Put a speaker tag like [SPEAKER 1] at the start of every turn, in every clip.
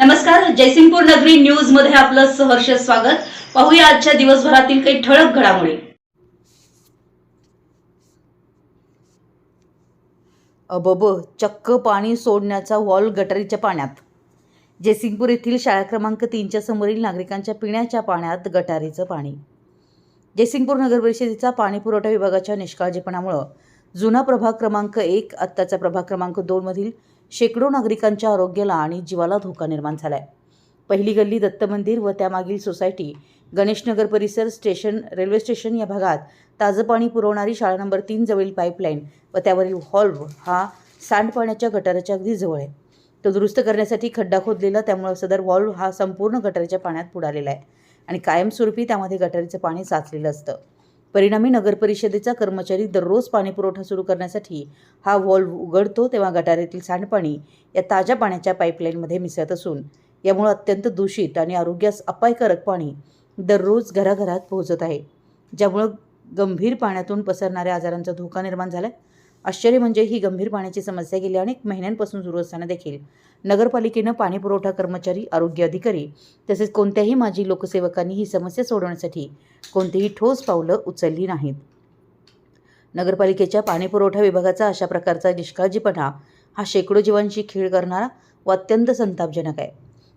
[SPEAKER 1] नमस्कार जयसिंगपूर नगरी न्यूजमध्ये आपलं सहर्ष स्वागत. पाहूया आजच्या दिवसभरातील काही ठळक घडामोडी.
[SPEAKER 2] अबब चक्क पाणी सोडण्याचा वॉल गटारीच्या पाण्यात. जयसिंगपूर येथील शाळा क्रमांक तीनच्या समोरील नागरिकांच्या पिण्याच्या पाण्यात गटारीचं पाणी. जयसिंगपूर नगर परिषदेचा पाणी पुरवठा विभागाच्या निष्काळजीपणामुळं जुना प्रभाग क्रमांक एक आत्ताचा प्रभाग क्रमांक दोनमधील शेकडो नागरिकांच्या आरोग्याला आणि जीवाला धोका निर्माण झालाय. पहिली गल्ली दत्त मंदिर व त्यामागील सोसायटी गणेशनगर परिसर स्टेशन रेल्वे स्टेशन या भागात ताजं पाणी पुरवणारी शाळा नंबर तीन जवळील पाईपलाईन व त्यावरील हॉल्व हा सांडपाण्याच्या गटाराच्या अगदी जवळ आहे. तो दुरुस्त करण्यासाठी खड्डा खोदलेला त्यामुळे सदर वॉल्व हा संपूर्ण गटाराच्या पाण्यात बुडालेला आहे आणि कायमस्वरूपी त्यामध्ये गटारीचं पाणी साचलेलं असतं. परिणामी नगरपरिषदेचा कर्मचारी दररोज पाणीपुरवठा सुरू करण्यासाठी हा व्हॉल्व उघडतो तेव्हा गटारीतील सांडपाणी या ताज्या पाण्याच्या पाईपलाईनमध्ये मिसळत असून यामुळे अत्यंत दूषित आणि आरोग्यास अपायकारक पाणी दररोज घराघरात पोहोचत आहे ज्यामुळं गंभीर पाण्यातून पसरणाऱ्या आजारांचा धोका निर्माण झाला आहे आश्चर्य म्हणजे ही गंभीर पाण्याची समस्या गेली अनेक महिन्यांपासून सुरू असताना देखील. नगरपालिकेनं पाणी पुरवठा कर्मचारी आरोग्य अधिकारी तसेच कोणत्याही माजी लोकसेवकांनी ही समस्या सोडवण्यासाठी कोणतीही ठोस पावलं उचलली नाहीत. नगरपालिकेच्या पाणी पुरवठा विभागाचा अशा प्रकारचा निष्काळजीपणा हा शेकडो जीवांशी खेळ करणारा व अत्यंत संतापजनक आहे.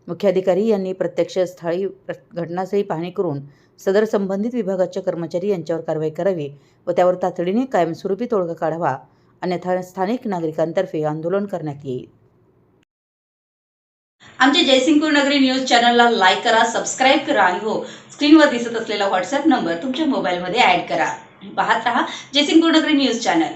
[SPEAKER 2] मुख्याधिकारी यांनी प्रत्यक्ष स्थळी घटनास्थळी पाहणी करून सदर संबंधित विभागाच्या कर्मचारी यांच्यावर कारवाई करावी व त्यावर तातडीने कायमस्वरूपी तोडगा काढावा अन्यथा स्थानिक नागरिकांतर्फे आंदोलन करण्यात येईल.
[SPEAKER 1] आमच्या जयसिंगपूर नगरी न्यूज चॅनलला लाईक करा सबस्क्राईब करा आणि हो स्क्रीनवर दिसत असलेला व्हॉट्सअप नंबर तुमच्या मोबाईलमध्ये ऍड करा. पाहत रहा जयसिंगपूर नगरी न्यूज चॅनल.